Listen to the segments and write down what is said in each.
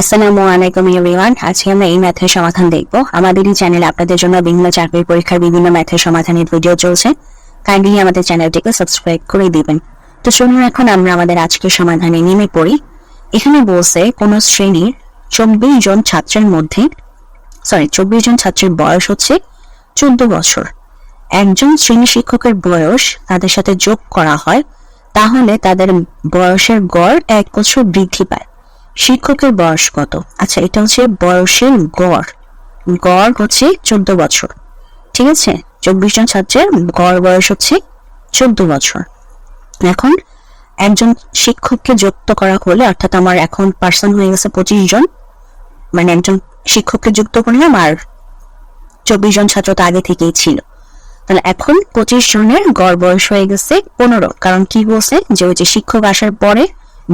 আসসালামু আলাইকুম এভরিওয়ান আজকে আমরা এই ম্যাথের সমাধান দেখব। আমাদের এই চ্যানেলে আপনাদের জন্য বিভিন্ন চাকরি পরীক্ষার বিভিন্ন ম্যাথের সমাধানের ভিডিও চলছে। কাইন্ডলি আমাদের চ্যানেলটিকে সাবস্ক্রাইব করে দিবেন। তো চলুন এখন আমরা আমাদের আজকের সমাধানে নেমে পড়ি। এখানে বলছে, কোন শ্রেণির চব্বিশ জন ছাত্রের মধ্যে সরি চব্বিশ জন ছাত্রের বয়স হচ্ছে চোদ্দ বছর। একজন শ্রেণি শিক্ষকের বয়স তাদের সাথে যোগ করা হয়, তাহলে তাদের বয়সের গড় এক বছর বৃদ্ধি পায়। শিক্ষকের বয়স কত? আচ্ছা এটা হচ্ছে বয়সের গড়। গড় হচ্ছে চোদ্দ বছর, ঠিক আছে? চব্বিশ জন ছাত্রের গড় বয়স হচ্ছে চোদ্দ বছর। এখন একজন শিক্ষককে যুক্ত করা হলে, অর্থাৎ আমার এখন পার্সন হয়ে গেছে পঁচিশ জন মানে একজন শিক্ষককে যুক্ত করলাম আর চব্বিশ জন ছাত্র তো আগে থেকেই ছিল। তাহলে এখন পঁচিশ জনের গড় বয়স হয়ে গেছে পনেরো, কারণ কি বলছে যে ওই যে শিক্ষক আসার পরে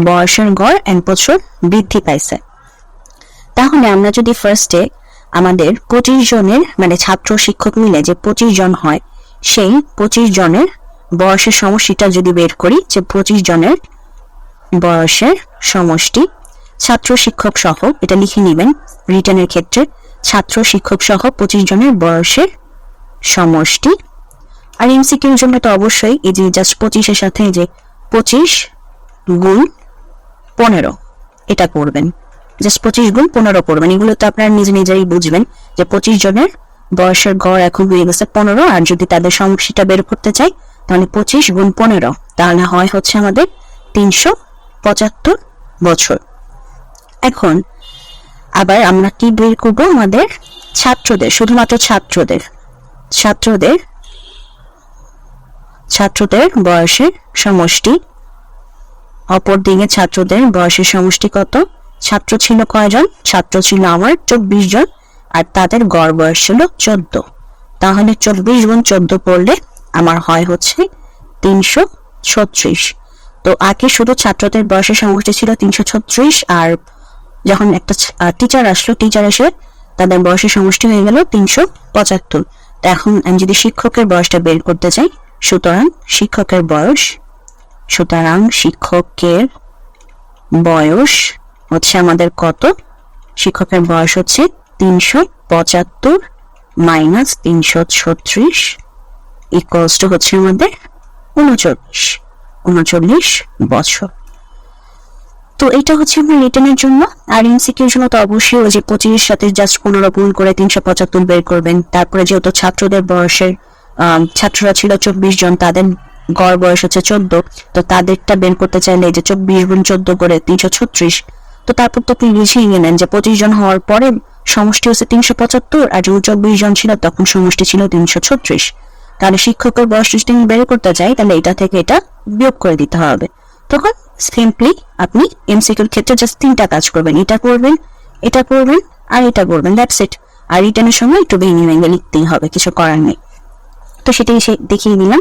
বয়সের গড় এক বছর বৃদ্ধি পাইছে। তাহলে আমরা যদি ফার্স্টে আমাদের পঁচিশ জনের মানে ছাত্র শিক্ষক মিলে যে পঁচিশ জন হয়, সেই পঁচিশ জনের বয়সের সমষ্টিটা যদি বের করি, যে পঁচিশ জনের বয়সের সমষ্টি ছাত্র শিক্ষক সহ, এটা লিখে নেবেন রিটার্নের ক্ষেত্রে ছাত্র শিক্ষক সহ পঁচিশ জনের বয়সের সমষ্টি। আর এমসিকিউর জন্য তো অবশ্যই এই যে জাস্ট পঁচিশের সাথে যে পঁচিশ গুণ পনেরো। এটা করবেন। জাস্ট পঁচিশ গুণ পনেরো করবেন। এগুলো তো আপনারা নিজে নিজেই বুঝবেন যে পঁচিশ জনের বয়সের গড় এখন হয়ে গেছে পনেরো, আর যদি তাদের সমষ্টিটা বের করতে চাই, তাহলে পঁচিশ গুণ পনেরো। তাহলে হয় হচ্ছে আমাদের তিনশো পঁচাত্তর বছর। এখন আবার আমরা কি বের করব? আমাদের ছাত্রদের, শুধুমাত্র ছাত্রদের। ছাত্রদের ছাত্রদের বয়সের সমষ্টি অপর দিকে ছাত্রদের বয়সের সমষ্টি কত? ছাত্র ছিল কয়জন? ছাত্র ছিল আমার চব্বিশ জন, আর তাদের গড় বয়স ছিল চোদ্দ। তাহলে চব্বিশ গুণ চোদ্দ পড়লে আমার হয় হচ্ছে তিনশো ছত্রিশ। তো আগে শুধু ছাত্রদের বয়সের সমষ্টি ছিল তিনশো ছত্রিশ, আর যখন একটা টিচার আসলো টিচার এসে তাদের বয়সের সমষ্টি হয়ে গেল তিনশো পঁচাত্তর। এখন আমি যদি শিক্ষকের বয়সটা বের করতে চাই, সুতরাং শিক্ষকের বয়স সুতরাং শিক্ষকের বয়স হচ্ছে আমাদের কত? শিক্ষকের বয়স হচ্ছে তিনশো পঁচাত্তর মাইনাস তিনশো ছত্রিশ ইকুয়ালস টু হচ্ছে আমাদের উনচল্লিশ। উনচল্লিশ বছর। তো এটা হচ্ছে আমার রিটার্নের জন্য। আর এমসিকিউর জন্য তো অবশ্যই ওই যে পঁচিশের সাথে জাস্ট পনেরো গুণ করে তিনশো পঁচাত্তর বের করবেন। তারপরে যেহেতু ছাত্রদের বয়সের ছাত্ররা ছিল চব্বিশ জন, তাদের গড় বয়স হচ্ছে চোদ্দ। তো তাদেরটা বের করতে চাইলে যে চব্বিশ গুণ চোদ্দ করে তিনশো ছত্রিশ। তো তারপর তো আপনি লিখেই গেলেন যে পঁচিশ জন হওয়ার পরে সমষ্টি হচ্ছে তিনশো পঁচাত্তর আর যখন চব্বিশ জন ছিল তখন সমষ্টি ছিল তিনশো ছত্রিশ। তাহলে শিক্ষকের বয়স যদি আমি বের করতে চাই তাহলে এটা থেকে এটা বিয়োগ করে দিতে হবে। তখন সিম্পলি আপনি এমসিকিউর ক্ষেত্রে জাস্ট তিনটা কাজ করবেন। এটা করবেন এটা করবেন আর এটা করবেন দ্যাটস ইট আর রিটার্নের সময় একটু ভেঙে ভেঙে লিখতেই হবে, কিছু করার নেই। তো সেটাই সে দেখিয়ে দিলাম।